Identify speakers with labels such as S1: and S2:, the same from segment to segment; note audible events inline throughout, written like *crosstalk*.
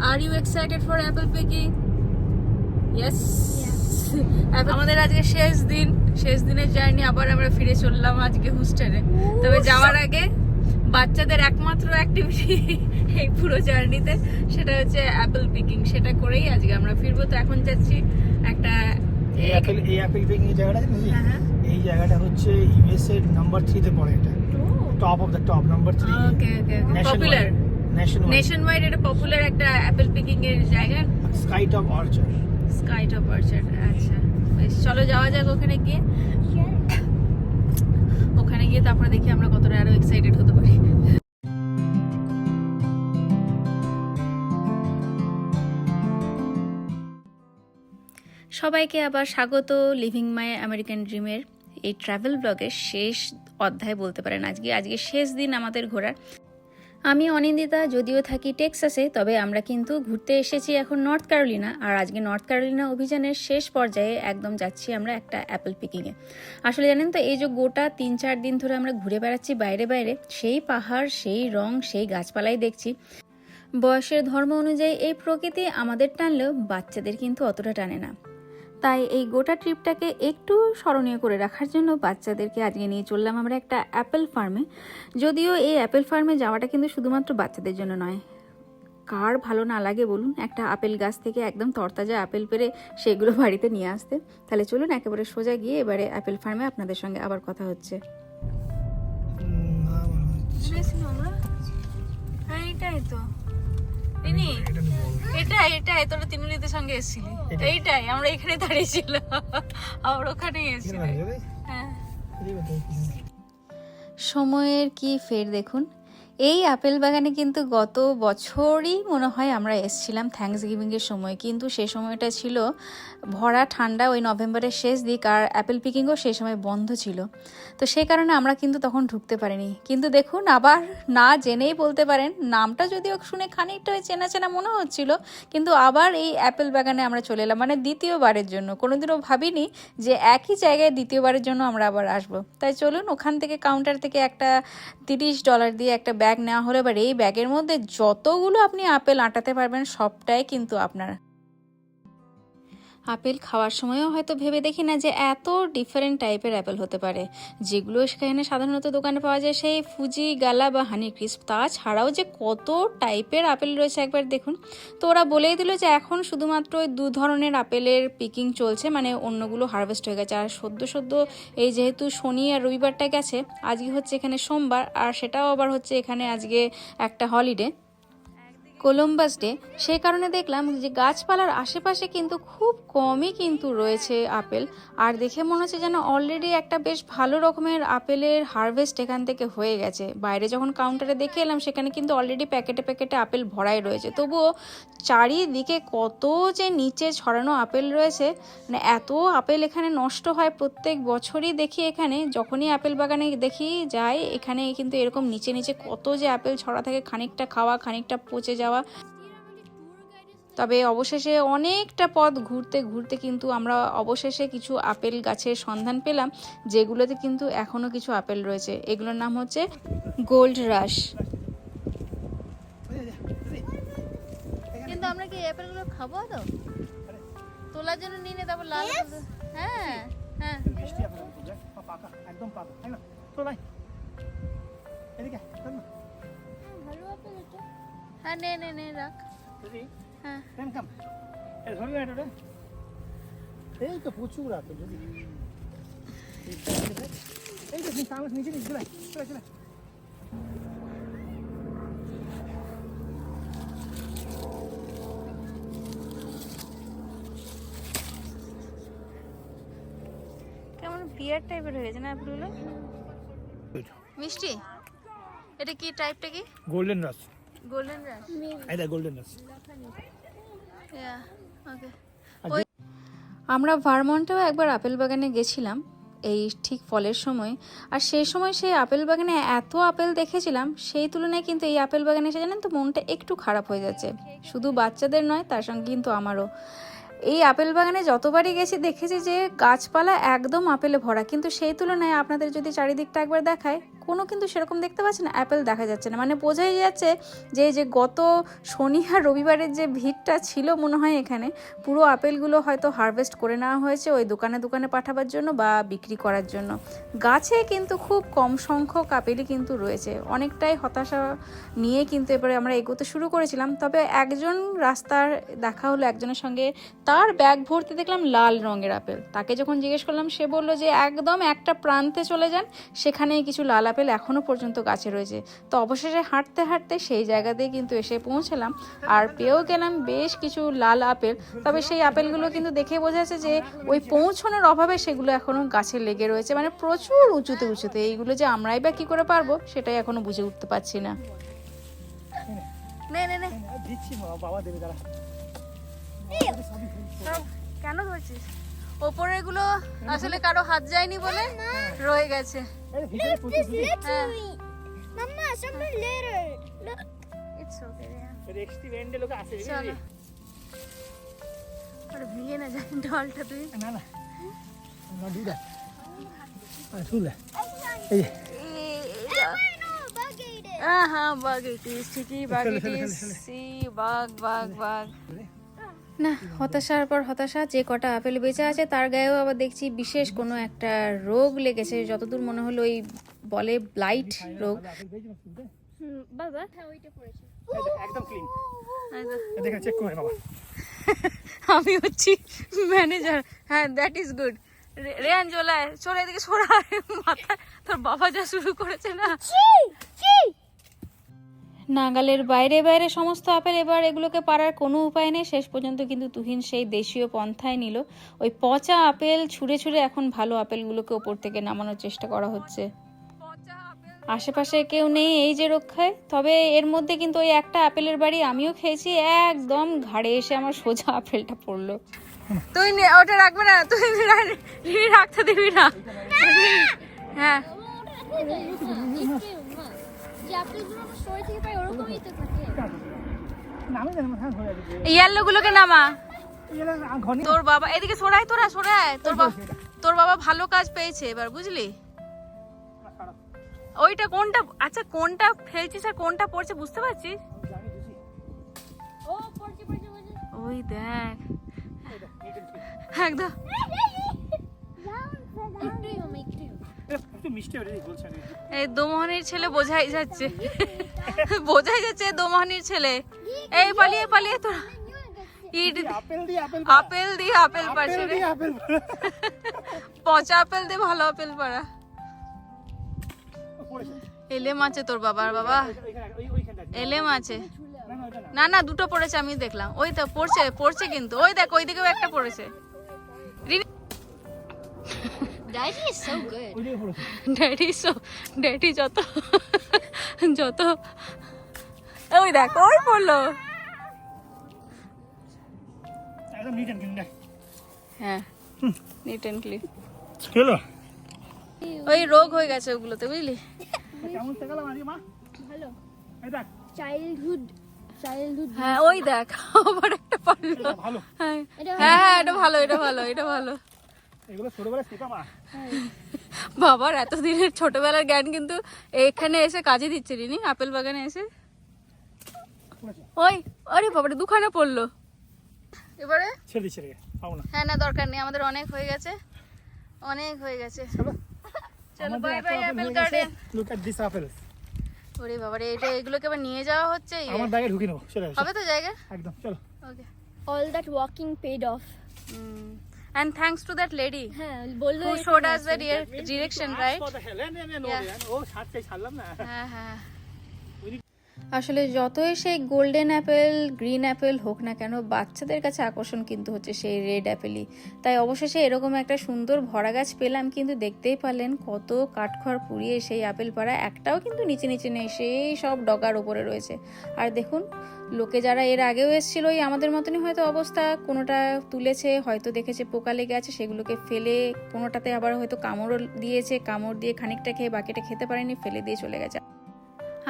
S1: Are you excited for apple picking? Yes. আমাদের আজকে শেষ দিন শেষ দিনের জার্নি আবার আমরা ফিরে চললাম আজকে হোস্টেলে তবে যাওয়ার আগে বাচ্চাদের একমাত্র অ্যাক্টিভিটি *laughs* এই পুরো জার্নিতে সেটা হচ্ছে অ্যাপেল পিকিং সেটা করেই আজকে আমরা ফিরবো। তো এখন যাচ্ছি একটা
S2: এই অ্যাপেল এই অ্যাপেল পিকিং এই জায়গাটা
S1: হ্যাঁ, হ্যাঁ।
S2: এই জায়গাটা হচ্ছে ইউএস এর নাম্বার থ্রিতে পড়ে এটা। Top of the top number three
S1: okay okay popular nationwide এটা পপুলার একটা এর জায়গা
S2: sky top orchard
S1: sky top orchard আচ্ছা। বেশ চলো যাওয়া যাক ওখানে গিয়ে। ওখানে গিয়ে তারপরে দেখি আমরা কতটা আরও এক্সাইটেড হতে পারি। সবাইকে আবার স্বাগত লিভিং মাই আমেরিকান ড্রিমের এই ট্রাভেল ব্লগের শেষ অধ্যায় বলতে পারেন। আজকে আজকে শেষ দিন আমাদের ঘোরার। আমি অনিন্দিতা যদিও থাকি টেক্সাসে, তবে আমরা কিন্তু ঘুরতে এসেছি এখন নর্থ ক্যারোলিনা, আর আজকে নর্থ ক্যারোলিনা অভিযানের শেষ পর্যায়ে একদম যাচ্ছি আমরা একটা অ্যাপেল পিকিংয়ে আসলে জানেন তো, এই যে গোটা তিন চার দিন ধরে আমরা ঘুরে বেড়াচ্ছি বাইরে বাইরে, সেই পাহাড়, সেই রং, সেই গাছপালাই দেখছি। বয়সের ধর্ম অনুযায়ী এই প্রকৃতি আমাদের টানলেও বাচ্চাদের কিন্তু অতটা টানে না। তাই এই গোটা ট্রিপটাকে একটু স্মরণীয় করে রাখার জন্য বাচ্চাদেরকে আজকে নিয়ে চললাম আমরা একটা অ্যাপেল ফার্মে। যদিও এই অ্যাপেল ফার্মে যাওয়াটা কিন্তু শুধুমাত্র বাচ্চাদের জন্য নয়। কার ভালো না লাগে বলুন একটা আপেল গাছ থেকে একদম তরতাজা আপেল পেরে সেগুলো বাড়িতে নিয়ে আসতে। তাহলে চলুন একেবারে সোজা গিয়ে এবারে অ্যাপেল ফার্মে আপনাদের সঙ্গে আবার কথা হচ্ছে।
S2: না
S1: হ্যাঁ এটাই তো।
S2: এটা আমি
S1: এটাই এটাই তোরা তিনুলিদের সঙ্গে এসেছিলি। এইটাই আমরা এখানে দাঁড়িয়েছিলাম। আমরা ওখানেই এসেছিলাম হ্যাঁ। সময়ের কি ফের দেখুন? এই আপেল বাগানে কিন্তু গত বছরই মনে হয় আমরা এসছিলাম থ্যাংকস গিভিংয়ের সময়। কিন্তু সে সময়টা ছিল ভরা, ঠান্ডা, ওই নভেম্বরের শেষ দিক আর অ্যাপেল পিকিংও সেই সময় বন্ধ ছিল। তো সেই কারণে আমরা কিন্তু তখন ঢুকতে পারিনি। কিন্তু দেখুন, আবার না জেনেই বলতে পারেন, নামটা যদিও শুনে খানিকটা ওই চেনা চেনা মনে হচ্ছিল, কিন্তু আবার এই অ্যাপেল বাগানে আমরা চলে এলাম মানে দ্বিতীয়বারের জন্য। কোনোদিনও ভাবিনি যে একই জায়গায় দ্বিতীয়বারের জন্য আমরা আবার আসব। তাই চলুন, ওখান থেকে কাউন্টার থেকে একটা তিরিশ ডলার দিয়ে একটা ব্যাগ নেওয়া হলে এবার এই ব্যাগের মধ্যে যতগুলো আপনি আপেল আটাতে পারবেন, সবটাই কিন্তু আপনার আপেল খাওয়ার সময়ও হয়তো ভেবে দেখি না যে এত ডিফারেন্ট টাইপের অ্যাপেল হতে পারে। যেগুলো সেখানে সাধারণত দোকানে পাওয়া যায়, সেই ফুজি গালা বা হানি ক্রিস্প তাছাড়াও যে কত টাইপের আপেল রয়েছে একবার দেখুন। তো ওরা বলেই দিল যে এখন শুধুমাত্র ওই দু ধরনের আপেলের পিকিং চলছে মানে অন্যগুলো হারভেস্ট হয়ে গেছে। আর সদ্য সদ্য এই যেহেতু শনি আর রবিবারটা গেছে, আজকে হচ্ছে এখানে সোমবার, আর সেটাও আবার হচ্ছে এখানে আজকে একটা হলিডে কোলম্বাস ডে সেই কারণে দেখলাম যে গাছপালার আশেপাশে কিন্তু খুব কমই কিন্তু রয়েছে আপেল। আর দেখে মনে হচ্ছে যেন অলরেডি একটা বেশ ভালো রকমের আপেলের হারভেস্ট এখান থেকে হয়ে গেছে। বাইরে যখন কাউন্টারে দেখে এলাম, সেখানে কিন্তু অলরেডি প্যাকেটে প্যাকেটে আপেল ভরাই রয়েছে। তবুও চারিদিকে কত যে নিচে ছড়ানো আপেল রয়েছে মানে এত আপেল এখানে নষ্ট হয় প্রত্যেক বছরই দেখি এখানে। যখনই আপেল বাগানে দেখি যাই, এখানে কিন্তু এরকম নিচে নিচে কত যে আপেল ছড়া থাকে, খানিকটা খাওয়া, খানিকটা পচে যাওয়া তবে অবশেষে অনেকটা পথ ঘুরতে ঘুরতে কিন্তু আমরা অবশেষে কিছু আপেল গাছের সন্ধান পেলাম যেগুলোতে কিন্তু এখনও কিছু আপেল রয়েছে। এগুলোর নাম হচ্ছে গোল্ড রাশ। কিন্তু আমরা কি খাব তো? তোলার জন্য নিয়ে তারপর লাল হ্যাঁ হ্যাঁ।
S2: মিষ্টি আপেল আমি বলব, পাকা একদম পাকা। তাই না চল এদিকে না।
S1: হ্যাঁ নে নে নে রাখ। হ্যাঁ।
S2: কেন কাম এ ধরবি না এটা এই তো প্রচুর আপেল যদি এই তো সামনে নিচে নিচে চলে চলে চলে
S1: কেমন বিয়ার টাইপের হয়ে গেছে না মিষ্টি এটা কি টাইপটা কি?
S2: গোল্ডেন রাস
S1: গোল্ডেন রাশ
S2: এই গোল্ডেন রাস
S1: ওকে আমরা ভারমন্টেও একবার আপেল বাগানে গেছিলাম এই ঠিক ফলের সময়। আর সেই সময় সেই আপেল বাগানে এত আপেল দেখেছিলাম সেই তুলনায় কিন্তু এই আপেল বাগানে এসে জানেন তো মনটা একটু খারাপ হয়ে যাচ্ছে। শুধু বাচ্চাদের নয় তার সঙ্গে কিন্তু আমারও। এই আপেল বাগানে যতবারই গেছি দেখেছি যে গাছপালা একদম আপেলে ভরা। কিন্তু সেই তুলনায় আপনাদের যদি চারিদিকটা একবার দেখায় এখনও কিন্তু সেরকম দেখতে পাচ্ছি না, অ্যাপেল দেখা যাচ্ছে না। মানে বোঝাই যাচ্ছে যে যে গত শনি আর রবিবারের যে ভিড়টা ছিল মনে হয় এখানে, পুরো আপেলগুলো হয়তো হারভেস্ট করে নেওয়া হয়েছে ওই দোকানে দোকানে পাঠাবার জন্য বা বিক্রি করার জন্য। গাছে কিন্তু খুব কম সংখ্যক আপেলই কিন্তু রয়েছে। অনেকটাই হতাশা নিয়ে কিন্তু এবারে আমরা এগোতে শুরু করেছিলাম। তবে একজন রাস্তার দেখা হলো একজনের সঙ্গে, তার ব্যাগ ভর্তি দেখলাম লাল রঙের আপেল। তাকে যখন জিজ্ঞেস করলাম, সে বলল যে, একদম একটা প্রান্তে চলে যান, সেখানেই কিছু লাল আপেল এখনও পর্যন্ত গাছে রয়েছে। তো অবশেষে হাঁটতে হাঁটতে সেই জায়গাতেই কিন্তু এসে পৌঁছলাম। আর পেয়েও গেলাম বেশ কিছু লাল আপেল। তবে সেই আপেলগুলো কিন্তু দেখে বোঝা যাচ্ছে যে ওই পৌঁছানোর অভাবে সেগুলো এখনও গাছে লেগে রয়েছে। মানে প্রচুর উঁচুতে উঁচুতে। এইগুলো যে আমরাই বা কী করে পারব সেটাই এখনও বুঝে উঠতে পারছি না। নে নে নে।
S2: দিচ্ছি বাবা- বাবা দেবে দাঁড়া।
S1: কেন ধরছিস? ওপরেরগুলো আসলে কারও হাত যায়নি বলে রয়ে গেছে। হ্যাঁ. ইটস ভিগে না যায় ঢলটা তুই।
S2: না না.
S1: হ্যাঁ বাগিটিস ঠিকই বাগিটিস সি বাগ বাগ বাগ না হতাশার পর হতাশা যে কটা আপেল বেঁচে আছে তার গায়েও আবার দেখছি বিশেষ কোনো একটা রোগ লেগেছে যতদূর মনে হলো ওই বলে ব্লাইট রোগ? বাবা।
S2: একদম ক্লিন দেখেন চেক করে বাবা।
S1: আমি হচ্ছি ম্যানেজার হ্যাঁ দ্যাট ইজ গুড রেয়ান চলে চলে এদিকে সরা মাথা তোর বাবা যা শুরু করেছে না। নাগালের বাইরে বাইরে সমস্ত আপেল এবার এগুলোকে পারার কোনো উপায় নেই। শেষ পর্যন্ত কিন্তু তুহিন সেই দেশীয় পন্থায় নিল। ওই পচা আপেল ছুঁড়ে ছুঁড়ে এখন ভালো আপেলগুলোকে ওপর থেকে নামানোর চেষ্টা করা হচ্ছে। আশেপাশে কেউ নেই এই যে রক্ষায়। তবে এর মধ্যে কিন্তু ওই একটা আপেলের বাড়ি আমিও খেয়েছি। একদম ঘাড়ে এসে আমার সোজা আপেলটা পড়ল। তুই নে- ওটা রাখবে না। তুই রাখতে দিবি না। হ্যাঁ।
S2: হ্যাঁ
S1: গুলোকে নামা। তোর বাবা এদিকে সরাই তোরা সরাই। তোর বাবা তোর বাবা ভালো কাজ পেয়েছে এবার বুঝলি? ওইটা কোনটা আচ্ছা কোনটা ফেলছিস আর কোনটা পড়ছে বুঝতে পারছিস?
S2: জানি বুঝি।
S3: ও পড়ছে পড়ছে পড়ছে।
S1: ওই দেখ। একদম। এই দোমোহনির ছেলে বোঝাই যাচ্ছে। বোঝাই যাচ্ছে দোমোহনির ছেলে। এই পালিয়ে পালিয়ে তোরা
S2: আপেল দিয়ে আপেল
S1: পারছে রে। পচা আপেল দিয়ে ভালো আপেল পাড়া।
S2: পড়েছে
S1: এলেম আছে তোর বাবার বাবা। এলেম আছে না না দুটো পড়েছে আমি দেখলাম। ওই তো পড়ছে পড়ছে কিন্তু। ওই দেখ ওই দিকেও একটা পড়েছে।
S3: Daddy is so good.
S2: ওই দিকে
S1: ড্যাডি সো ড্যাডি যত যত। ওই দেখ ওই পড়ল
S2: একদম নিট এন্ড ক্লিন
S1: হ্যাঁ নিট ক্লিন ওই রোগ হয়ে গেছে ওগুলোতে বুঝলি?
S2: কেমন দেখালাম আজকে মা?
S3: ভালো।
S2: এই দেখ।
S3: চাইল্ডহুড চাইল্ডহুড
S1: হ্যাঁ ওই দেখ আবার একটা পারল
S2: এটা ভালো।
S1: হ্যাঁ
S3: এটা
S1: হ্যাঁ হ্যাঁ, এটা ভালো এটা ভালো এটা ভালো।
S2: এগুলো ছোটবেলায় শেখা মা।
S1: বাবার এতদিনের ছোটবেলার জ্ঞান কিন্তু এখানে এসে কাজে দিচ্ছে রিনি আপেল বাগানে এসে। ওই আরে বাবারে দুখানা পড়ল। এবারে?
S2: ছেড়ে দিচ্ছে রে পাবো না।
S1: হ্যাঁ না দরকার নেই আমাদের অনেক হয়ে গেছে। অনেক হয়ে গেছে।
S2: চলো।
S1: Bye bye apple. গার্ডেন. ওরে বাবারে এটা এগুলোকে আবার নিয়ে যাওয়া হচ্ছে?
S2: আমার ব্যাগে ঢুকিয়ে নেব চলে
S1: হবে তো জায়গা?
S2: একদম চলো।
S1: Okay.
S3: All that walking paid off
S1: and thanks to that lady
S3: হ্যাঁ বলল
S1: who showed us the direction right?
S2: ছাড়তে ছাড়লাম না।
S1: হ্যাঁ হ্যাঁ।
S2: উনি-
S1: আসলে যতই সেই গোল্ডেন অ্যাপেল গ্রিন অ্যাপেল হোক না কেন, বাচ্চাদের কাছে আকর্ষণ কিন্তু হচ্ছে সেই রেড অ্যাপেলই তাই অবশেষে এরকম একটা সুন্দর ভরা গাছ পেলাম, কিন্তু দেখতেই পারলেন কত কাঠখড় পুড়িয়ে সেই আপেল পাড়া একটাও কিন্তু নিচে নিচে নেই, সেই সব ডগার ওপরে রয়েছে। আর দেখুন, লোকে যারা এর আগেও এসেছিল ওই আমাদের মতনই হয়তো অবস্থা, কোনোটা তুলেছে, হয়তো দেখেছে পোকা লেগে আছে, সেগুলোকে ফেলে কোনোটাতে আবার হয়তো কামড়ও দিয়েছে, কামড় দিয়ে খানিকটা খেয়ে বাকিটা খেতে পারেনি, ফেলে দিয়ে চলে গেছে।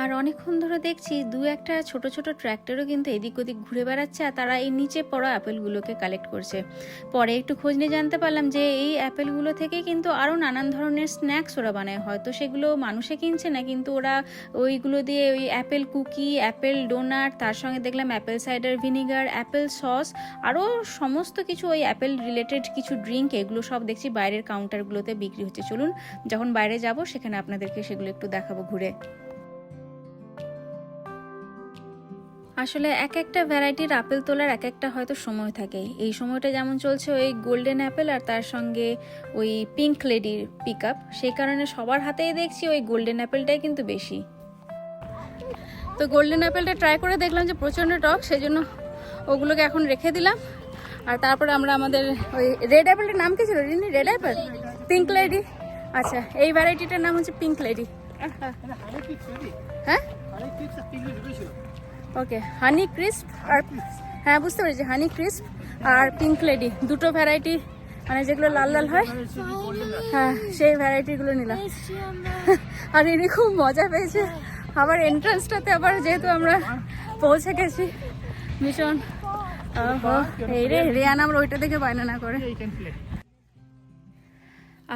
S1: আর অনেকক্ষণ ধরে দেখছি দু একটা ছোট ছোট ট্র্যাক্টরও কিন্তু এদিক ওদিক ঘুরে বেড়াচ্ছে আর তারা এই নিচে পড়া অ্যাপেলগুলোকে কালেক্ট করছে। পরে একটু খোঁজ নিয়ে জানতে পারলাম যে এই অ্যাপেলগুলো থেকে কিন্তু আরও নানান ধরনের স্ন্যাক্স ওরা বানায়। হয়তো সেগুলো মানুষে কিনছে না, কিন্তু ওরা ওইগুলো দিয়ে ওই অ্যাপেল কুকি, অ্যাপেল ডোনাট, তার সঙ্গে দেখলাম apple cider vinegar, apple sauce, আরও সমস্ত কিছু ওই অ্যাপেল রিলেটেড কিছু ড্রিঙ্ক, এগুলো সব দেখছি বাইরের কাউন্টারগুলোতে বিক্রি হচ্ছে। চলুন, যখন বাইরে যাব, সেখানে আপনাদেরকে সেগুলো একটু দেখাবো ঘুরে। আসলে এক একটা ভ্যারাইটির আপেল তোলার এক একটা হয়তো সময় থাকে। এই সময়টা যেমন চলছে ওই গোল্ডেন অ্যাপেল আর তার সঙ্গে ওই পিঙ্ক লেডির পিক আপ সেই কারণে সবার হাতেই দেখছি ওই গোল্ডেন অ্যাপেলটাই কিন্তু বেশি। তো গোল্ডেন অ্যাপেলটা ট্রাই করে দেখলাম যে প্রচণ্ড টক সেই জন্য ওগুলোকে এখন রেখে দিলাম। আর তারপরে আমরা আমাদের ওই রেড অ্যাপেলটার নাম কি ছিল? Rini red Apple? Pink lady? আচ্ছা এই ভ্যারাইটিটার নাম হচ্ছে পিঙ্ক লেডি।
S2: রেডি
S1: হ্যাঁ? ওকে হানি ক্রিস্প আর হ্যাঁ বুঝতে পেরেছি হানি ক্রিস্প আর পিঙ্ক লেডি দুটো ভ্যারাইটি মানে যেগুলো লাল লাল হয় হ্যাঁ সেই ভ্যারাইটিগুলো নিলাম। *laughs* আর ইনি খুব মজা পেয়েছে আবার এন্ট্রান্সটাতে আবার যেহেতু আমরা পৌঁছে গেছি ভীষণ এই রে রিয়ান আমরা ওইটা দেখে বায়না না করে।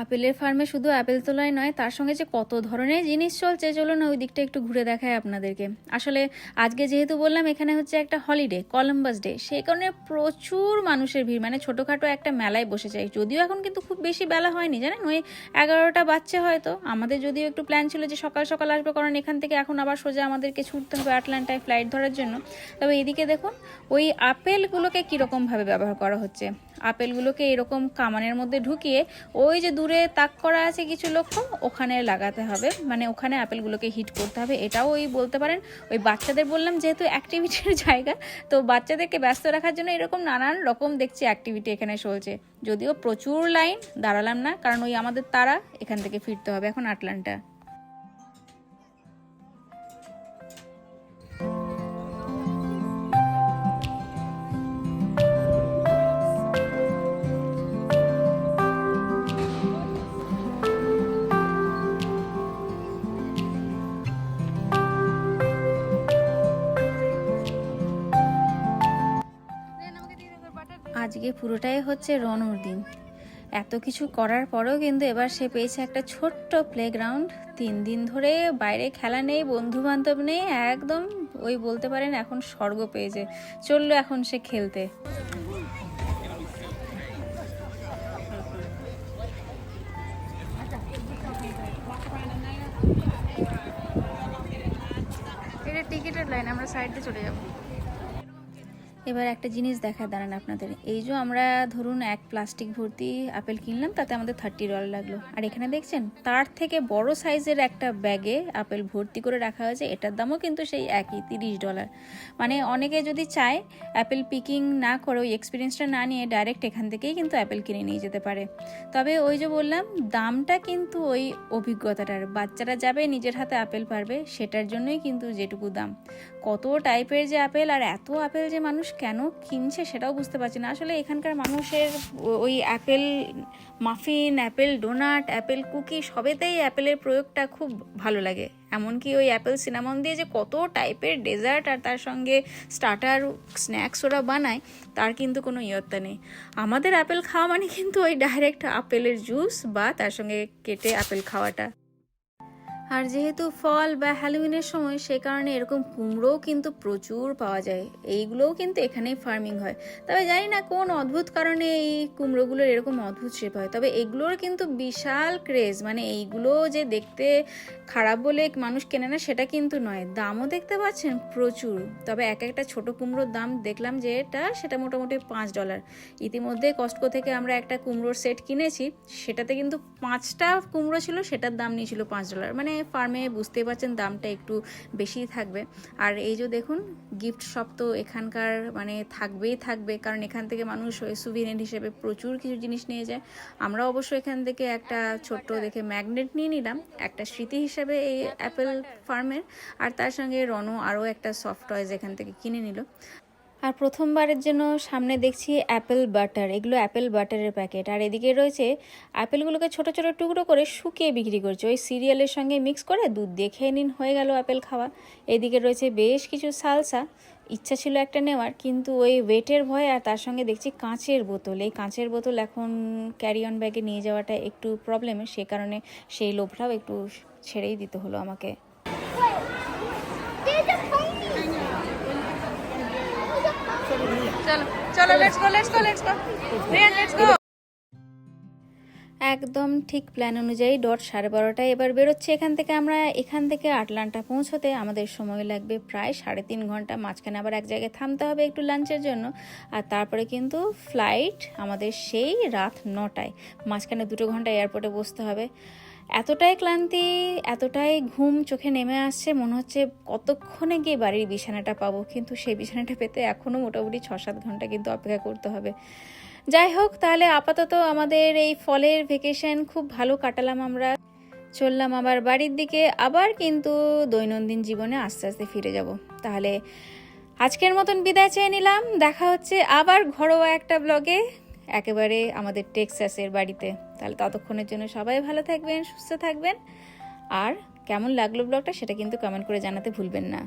S1: আপেলের ফার্মে শুধু আপেল তোলাই নয়, তার সঙ্গে যে কত ধরনের জিনিস চলছে চলো না ওই দিকটা একটু ঘুরে দেখায় আপনাদেরকে। আসলে আজকে যেহেতু বললাম, এখানে হচ্ছে একটা হলিডে কলম্বাস ডে সেই কারণে প্রচুর মানুষের ভিড় মানে ছোটোখাটো একটা মেলায় বসে যায় যদিও এখন কিন্তু খুব বেশি বেলা হয়নি, জানেন? ওই এগারোটা বাচ্চা হয়তো। আমাদের যদিও একটু প্ল্যান ছিল যে সকাল সকাল আসবে, কারণ এখান থেকে এখন আবার সোজা আমাদেরকে ছুটতে হবে আটলান্টায় ফ্লাইট ধরার জন্য। তবে এদিকে দেখুন, ওই আপেলগুলোকে কীরকমভাবে ব্যবহার করা হচ্ছে? আপেলগুলোকে এরকম কামানের মধ্যে ঢুকিয়ে ওই যে দূরে তাক করা আছে কিছু লক্ষ্য, ওখানে লাগাতে হবে। মানে ওখানে আপেলগুলোকে হিট করতে হবে, এটাও ওই বলতে পারেন। ওই বাচ্চাদের বললাম, যেহেতু অ্যাক্টিভিটির জায়গা, তো বাচ্চাদেরকে ব্যস্ত রাখার জন্য এরকম নানান রকম দেখছি অ্যাক্টিভিটি এখানে চলছে। যদিও প্রচুর লাইন দাঁড়ালাম না, কারণ ওই আমাদের তারা এখান থেকে ফিরতে হবে এখন আটলান্টা। আজকে পুরোটাই হচ্ছে রনর দিন। এত কিছু করার পরেও কিন্তু এবার সে পেয়েছে একটা ছোট্ট প্লেগ্রাউন্ড তিন দিন ধরে বাইরে খেলা নেই বন্ধু বান্ধব নেই, একদম ওই বলতে পারেন এখন স্বর্গ পেয়েছে চলল এখন সে খেলতে। টিকিটের লাইন আমরা সাইডে চলে যাব। এবার একটা জিনিস দেখা দাঁড়ান আপনাদের। এই যে আমরা ধরুন এক প্লাস্টিক ভর্তি আপেল কিনলাম, তাতে আমাদের থার্টি ডলার লাগল। আর এখানে দেখছেন, তার থেকে বড় সাইজের একটা ব্যাগে আপেল ভর্তি করে রাখা হয়েছে, এটার দামও কিন্তু সেই একই, তিরিশ ডলার মানে অনেকে যদি চায় অ্যাপেল পিকিং না করে, ওই এক্সপিরিয়েন্সটা না নিয়ে ডাইরেক্ট এখান থেকেই কিন্তু অ্যাপেল কিনে নিয়ে যেতে পারে। তবে ওই যে বললাম, দামটা কিন্তু ওই অভিজ্ঞতাটার, বাচ্চারা যাবে, নিজের হাতে আপেল পারবে, সেটার জন্যই কিন্তু যেটুকু দাম। কত টাইপের যে আপেল আর এত আপেল যে মানুষ কেন কিনছে সেটাও বুঝতে পারছি না। আসলে এখানকার মানুষের ওই apple muffin apple donut apple cookie সবেতেই অ্যাপেলের প্রয়োগটা খুব ভালো লাগে। এমনকি ওই অ্যাপেল সিনামন দিয়ে যে কত টাইপের ডেজার্ট আর তার সঙ্গে স্টার্টার স্ন্যাক্স ওরা বানায়, তার কিন্তু কোনো ইয়ত্তা নেই। আমাদের অ্যাপেল খাওয়া মানে কিন্তু ওই ডাইরেক্ট আপেলের জুস বা তার সঙ্গে কেটে আপেল খাওয়াটা। আর যেহেতু ফল বা হ্যালোউইনের সময় সে কারণে এরকম কুমড়োও কিন্তু প্রচুর পাওয়া যায়, এইগুলোও কিন্তু এখানেই ফার্মিং হয়। তবে জানি না কোন অদ্ভুত কারণে এই কুমড়োগুলোর এরকম অদ্ভুত শেপ হয়, তবে এগুলোর কিন্তু বিশাল ক্রেজ মানে এইগুলো যে দেখতে খারাপ বলে মানুষ কেনে না সেটা কিন্তু নয়, দামও দেখতে পাচ্ছেন প্রচুর, তবে এক একটা ছোট কুমড়োর দাম দেখলাম যে এটা সেটা মোটামুটি পাঁচ ডলার ইতিমধ্যে কস্টকো থেকে আমরা একটা কুমড়োর সেট কিনেছি, সেটাতে কিন্তু পাঁচটা কুমড়ো ছিল, সেটার দাম নিয়েছিল পাঁচ ডলার মানে ফার্মে বুঝতেই পারছেন দামটা একটু বেশিই থাকবে। আর এই যে দেখুন গিফট শপ তো এখানকার মানে থাকবেই থাকবে, কারণ এখান থেকে মানুষ সুভিনেট হিসেবে প্রচুর কিছু জিনিস নিয়ে যায়। আমরা অবশ্য এখান থেকে একটা ছোট্ট দেখে ম্যাগনেট নিয়ে নিলাম, একটা স্মৃতি হিসেবে এই অ্যাপেল ফার্মের আর তার সঙ্গে রনো আরও একটা সফট টয়েজ এখান থেকে কিনে নিল। আর প্রথমবারের জন্য সামনে দেখছি অ্যাপেল বাটার এগুলো অ্যাপেল বাটারের প্যাকেট আর এদিকে রয়েছে অ্যাপেলগুলোকে ছোট ছোট টুকরো করে শুকিয়ে বিক্রি করছে। ওই সিরিয়ালের সঙ্গে মিক্স করে দুধ দিয়ে খেয়ে নিন, হয়ে গেল অ্যাপেল খাওয়া। এদিকে রয়েছে বেশ কিছু সালসা ইচ্ছা ছিল একটা নেওয়ার, কিন্তু ওই ওয়েটের ভয় আর তার সঙ্গে দেখছি কাঁচের বোতল। এই কাঁচের বোতল এখন ক্যারি অন ব্যাগে নিয়ে যাওয়াটা একটু প্রবলেমের সে কারণে সেই লোভটাও একটু ছেড়েই দিতে হলো আমাকে। একদম ঠিক প্ল্যান অনুযায়ী ডট সাড়ে বারোটায় এবার বেরোচ্ছে। এখান থেকে আমরা এখান থেকে আটলান্টা পৌঁছতে আমাদের সময় লাগবে প্রায় সাড়ে তিন ঘণ্টা। মাঝখানে আবার এক জায়গায় থামতে হবে একটু লাঞ্চের জন্য। আর তারপরে কিন্তু ফ্লাইট আমাদের সেই রাত নটায়। মাঝখানে দুটো ঘণ্টা এয়ারপোর্টে বসতে হবে। এতটাই ক্লান্তি, এতটাই ঘুম চোখে নেমে আসছে, মনে হচ্ছে কতক্ষণে গিয়ে বাড়ির বিছানাটা পাবো। কিন্তু সেই বিছানাটা পেতে এখনও মোটামুটি ছ সাত ঘণ্টা কিন্তু অপেক্ষা করতে হবে। যাই হোক, তাহলে আপাতত আমাদের এই ফলের ভেকেশন খুব ভালো কাটালাম আমরা। চললাম আবার বাড়ির দিকে, আবার কিন্তু দৈনন্দিন জীবনে আস্তে আস্তে ফিরে যাব। তাহলে আজকের মতন বিদায় চেয়ে নিলাম। দেখা হচ্ছে আবার ঘরোয়া একটা ব্লগে একেবারে আমাদের টেক্সাসের বাড়িতে। তাহলে ততক্ষণের জন্য সবাই ভালো থাকবেন, সুস্থ থাকবেন। আর কেমন লাগল ব্লগটা সেটা কিন্তু কমেন্ট করে জানাতে ভুলবেন না।